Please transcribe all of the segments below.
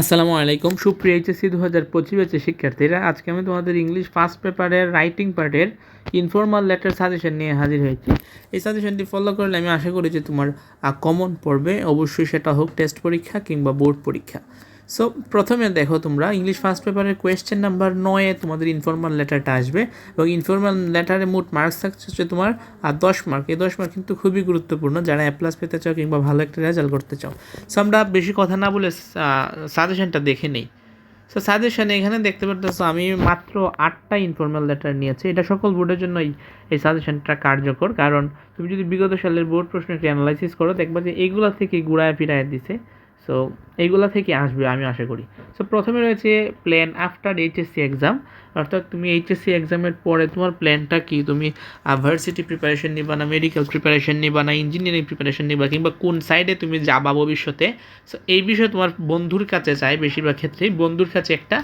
আসসালামু আলাইকুম। সুপ্রিয় এইচএসসি দু হাজার পঁচিশ শিক্ষার্থীরা, আজকে আমি তোমাদের ইংলিশ ফার্স্ট পেপারের রাইটিং পার্টের ইনফর্মাল লেটার সাজেশন নিয়ে হাজির হয়েছি। এই সাজেশনটি ফলো করলে আমি আশা করি যে তোমার কমন পড়বে। অবশ্যই সেটা হোক টেস্ট পরীক্ষা কিংবা বোর্ড পরীক্ষা। সো প্রথমে দেখো তোমরা ইংলিশ ফার্স্ট পেপারের কোয়েশ্চেন নাম্বার নয়ে তোমাদের ইনফর্মাল লেটারটা আসবে এবং ইনফর্মাল লেটারে মোট মার্কস থাকছে হচ্ছে তোমার আর দশ মার্ক এই দশ মার্ক কিন্তু খুবই গুরুত্বপূর্ণ, যারা অ্যাপ্লাস পেতে চাও কিংবা ভালো একটা রেজাল্ট করতে চাও। সো আমরা বেশি কথা না বলে সাজেশনটা দেখে নেই। সো সাজেশনে এখানে দেখতে পারতেছো, আমি মাত্র আটটা ইনফর্মাল লেটার নিয়েছি। এটা সকল বোর্ডের জন্যই এই সাজেশনটা কার্যকর। কারণ, তুমি যদি বিগত সালের বোর্ড প্রশ্ন একটি অ্যানালাইসিস করো, দেখবা যে এইগুলো থেকে গুড়ায় ফিরায় দিছে। সো এইগুলা থেকে আসবে আমি আশা করি। সো প্রথমে রয়েছে প্ল্যান আফটার এইচএসসি এক্সাম অর্থাৎ তুমি এইচএসসি এক্সামের পরে তোমার প্ল্যানটা কি? তুমি ভার্সিটি প্রিপারেশন নিবা না মেডিকেল প্রিপারেশন নিবা না ইঞ্জিনিয়ারিং প্রিপারেশন নিবা, কিংবা কোন সাইডে তুমি যাবা ভবিষ্যতে? সো এই বিষয়ে তোমার বন্ধুর কাছে চাই বেশিরভাগ ক্ষেত্রেই। বন্ধুর কাছে একটা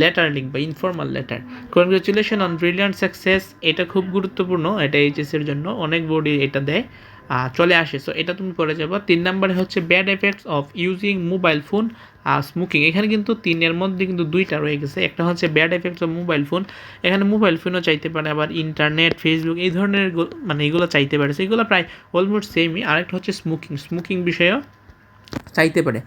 লেটার লিখবা informal letter congratulation on brilliant success এটা খুব গুরুত্বপূর্ণ, এটা এইচএসের জন্য। অনেক বোর্ডই এটা দেয়। চলে আসে। সো এটা তুমি করে যাব। তিন নম্বরে হচ্ছে bad effects of using mobile phone R smoking এখানে কিন্তু তিনের মধ্যে কিন্তু দুইটা রয়ে গেছে। একটা হচ্ছে bad effects of mobile phone এখানে মোবাইল ফোনও চাইতে পারে, আবার ইন্টারনেট ফেসবুক এই ধরনের মানে এগুলো চাইতে পারে। সেগুলো প্রায় অলমোস্ট সেমই আরেকটা হচ্ছে স্মোকিং স্মোকিং বিষয়েও চাইতে পারে।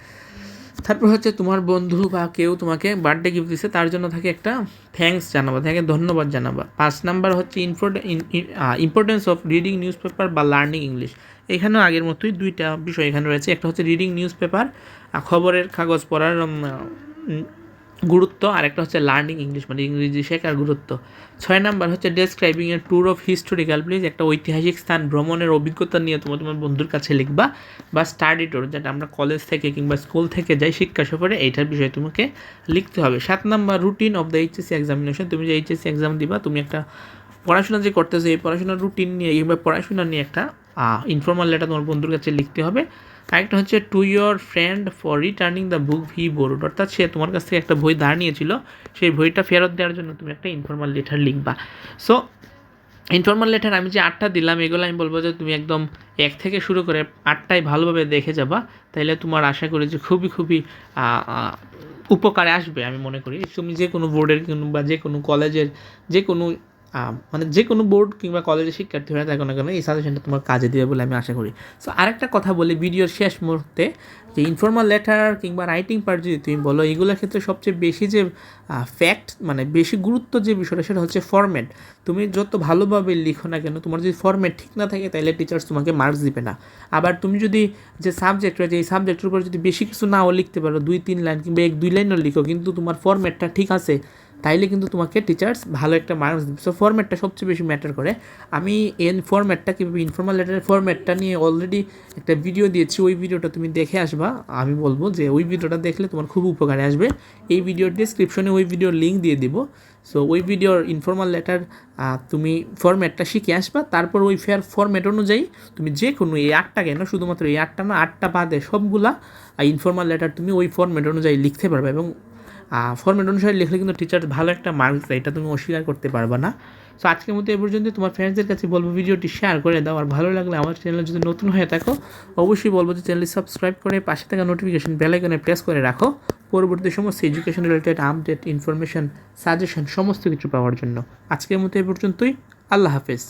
তারপর হচ্ছে তোমার বন্ধু বা কেউ তোমাকে বার্থডে গিফট দিচ্ছে তার জন্য তাকে একটা থ্যাংকস জানাবা, তাকে ধন্যবাদ জানাবা। পাঁচ নাম্বার হচ্ছে importance of reading newspaper বা লার্নিং ইংলিশ এখানেও আগের মতোই দুইটা বিষয় এখানে রয়েছে। একটা হচ্ছে রিডিং নিউজ পেপার খবরের কাগজ পড়ার গুরুত্ব আর একটা হচ্ছে লার্নিং ইংলিশ মানে ইংরেজি শেখার গুরুত্ব। ছয় নাম্বার হচ্ছে describing a tour of historical place একটা ঐতিহাসিক স্থান, ভ্রমণের অভিজ্ঞতা নিয়ে তোমার তোমার বন্ধুর কাছে লিখবা, বা স্টাডি ট্যুর যেটা আমরা কলেজ থেকে কিংবা স্কুল থেকে যাই শিক্ষা সফরে, এইটার বিষয়ে তোমাকে লিখতে হবে। সাত number routine of the HSC examination তুমি যে এইচএসসি এক্সাম দিবা, তুমি একটা পড়াশোনা যে করতেছো, এই পড়াশোনার রুটিন নিয়ে কিংবা পড়াশোনা নিয়ে একটা ইনফর্মাল লেটার তোমার বন্ধুর কাছে লিখতে হবে। আরেকটা হচ্ছে to your friend for returning the book he borrowed অর্থাৎ সে তোমার কাছ থেকে একটা বই ধার নিয়েছিল। সেই বইটা ফেরত দেওয়ার জন্য তুমি একটা ইনফর্মাল লেটার লিখবা। সো ইনফর্মাল লেটার আমি যে আটটা দিলাম, এগুলো আমি বলব যে তুমি একদম এক থেকে শুরু করে আটটাই ভালোভাবে দেখে যাবা। তাইলে তোমার আশা করি যে খুবই খুবই উপকারে আসবে আমি মনে করি। তুমি যে কোনো বোর্ডের বা যে কোনো কলেজের যে কোনো মানে যে কোনো বোর্ড কিংবা কলেজের শিক্ষার্থী হয়ে থাকো না কেন এই সাজেশনটা তোমার কাজে দেবে বলে আমি আশা করি। সো আরেকটা কথা বলি ভিডিওর শেষ মুহূর্তে, যে ইনফর্মাল লেটার কিংবা রাইটিং পার্ট যদি তুমি বলো, এগুলোর ক্ষেত্রে সবচেয়ে বেশি যে ফ্যাক্ট মানে বেশি গুরুত্ব যে বিষয়টা, সেটা হচ্ছে ফর্ম্যাট তুমি যত ভালোভাবে লিখো না কেন, তোমার যদি ফর্ম্যাট ঠিক না থাকে, তাহলে টিচার্স তোমাকে মার্কস দিবে না। আবার তুমি যদি যে সাবজেক্ট রয়েছে, এই সাবজেক্টের উপর যদি বেশি কিছু নাও লিখতে পারো, দুই, তিন লাইন কিংবা এক, দুই লাইনও লিখো, কিন্তু তোমার ফর্ম্যাটটা ঠিক আছে তাইলে কিন্তু তোমাকে টিচার্স ভালো একটা মার্কস দিবে। সো ফর্ম্যাটটা সবচেয়ে বেশি ম্যাটার করে। আমি এন ফর্ম্যাটটা কীভাবে ইনফর্মাল লেটারের ফর্ম্যাটটা নিয়ে অলরেডি একটা ভিডিও দিয়েছি, ওই ভিডিওটা তুমি দেখে আসবা। আমি বলব যে ওই ভিডিওটা দেখলে তোমার খুব উপকারে আসবে। এই ভিডিওর ডিসক্রিপশনে ওই ভিডিওর লিঙ্ক দিয়ে দিব। সো ওই ভিডিওর ইনফর্মাল লেটার তুমি ফর্ম্যাটটা শিখে আসবা। তারপর ওই ফেয়ার ফর্ম্যাট অনুযায়ী তুমি যে কোনো এই আটটা কেন, শুধুমাত্র এই আটটা না, আটটা বাদে সবগুলা ইনফর্মাল লেটার তুমি ওই ফর্ম্যাট অনুযায়ী লিখতে পারবে এবং ফর্মেট অনুসারে লিখলে কিন্তু টিচার ভালো একটা মার্কস দেয়, এটা তুমি অস্বীকার করতে পারবে না। সো আজকের মতো এ পর্যন্ত তোমার ফ্রেন্ডসদের কাছে বলব ভিডিওটি শেয়ার করে দাও, আর ভালো লাগলে আমার চ্যানেল যদি নতুন হয়ে থাকো, অবশ্যই বলব যে চ্যানেলটি সাবস্ক্রাইব করে পাশে থাকা নোটিফিকেশন বেলাইকনে প্রেস করে রাখো। পরবর্তী সমস্ত education related update information suggestion সমস্ত কিছু পাওয়ার জন্য। আজকের মতো এ পর্যন্তই, আল্লাহ হাফেজ।